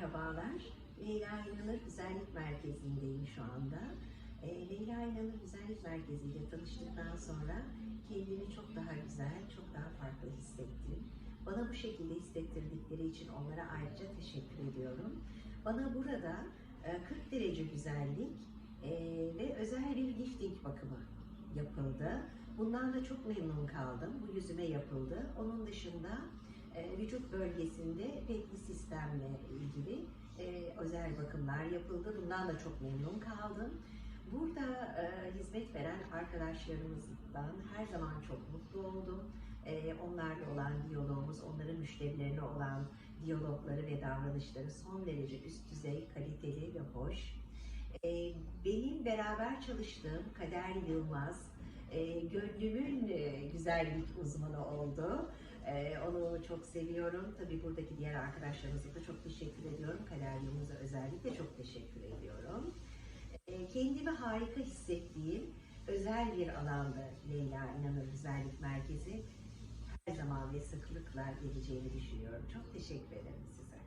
Merhabalar. Leyla İnanır Güzellik Merkezi'ndeyim şu anda. Ee, Leyla İnanır Güzellik Merkezi ile tanıştıktan sonra kendimi çok daha güzel, çok daha farklı hissettim. Bana bu şekilde hissettirdikleri için onlara ayrıca teşekkür ediyorum. Bana burada e, 40 derece güzellik e, ve özel bir lifting bakımı yapıldı. Bundan da çok memnun kaldım. Bu yüzüme yapıldı. Onun dışında e, vücut bölgesinde petli sistemle ilgili e, özel bakımlar yapıldı. Bundan da çok memnun kaldım. Burada e, hizmet veren arkadaşlarımızdan her zaman çok mutlu oldum. E, onlarla olan diyalogumuz, onların müşterilerine olan diyalogları ve davranışları son derece üst düzey, kaliteli ve hoş. E, benim beraber çalıştığım Kader Yılmaz, e, gönlümün e, güzellik uzmanı oldu. E, onu çok seviyorum. Tabii buradaki diğer arkadaşlarımıza da çok teşekkür ediyorum. Kader Yılmaz'a özellikle çok teşekkür ediyorum. E, kendimi harika hissettiğim özel bir alanda Leyla İnanır Güzellik Merkezi her zaman ve sıklıkla geleceğini düşünüyorum. Çok teşekkür ederim size.